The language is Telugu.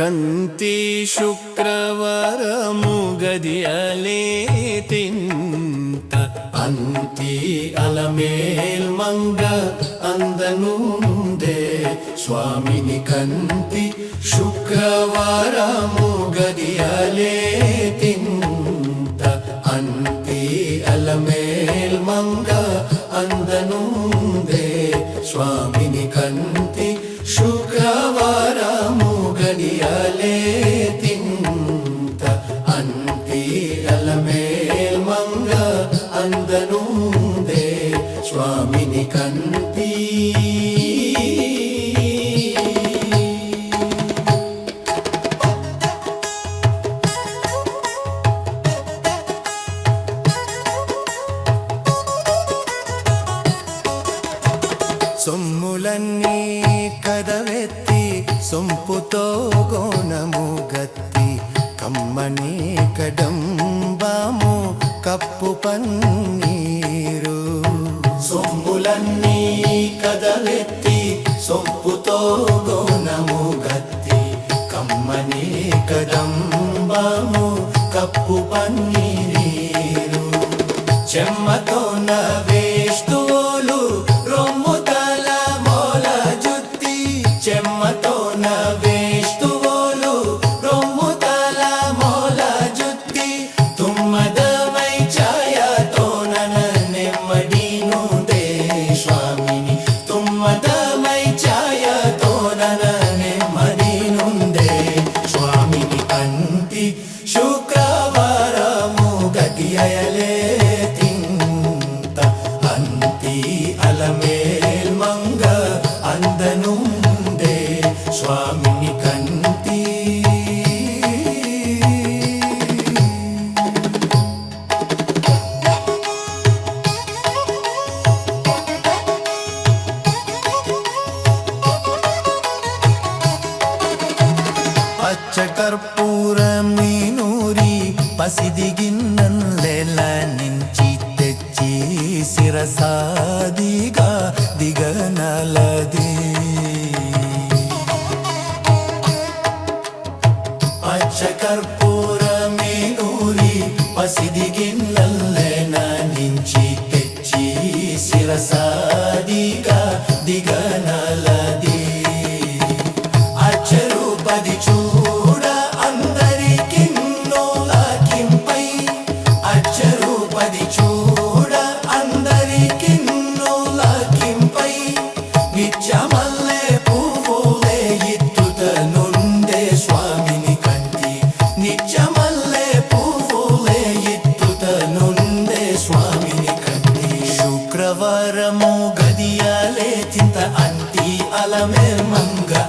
కంతి శుక్రవారము గదియలే తింత. అంతి అలమేల్ మంగ అందనుందే. స్వామిని కంతి శుక్రవారము గదియలే తింత. అంతి అలమేల్ మంగ అందనుందే. స్వామిని కంతి స్వామిని కంతి సొమ్ములన్నీ కదవెత్తి సొంపుతో గోణము గత్తి. కమ్మని కడంబాము కప్పు పన్నీరు కదలెత్తి సొంపుతో గోణము గత్తి. కమ్మని కదంబము కప్పు పన్నీరు చెమ్మత స్వామిని కంటి పచ్చ కర్పూరం నీనూరి పసిది గిన్నెల నుంచి తెచ్చి శిరసాదిగా దిగనలది పచ్చ కర్పూరం నీనూరి పసిది గిన్నెల నుంచి alamin manga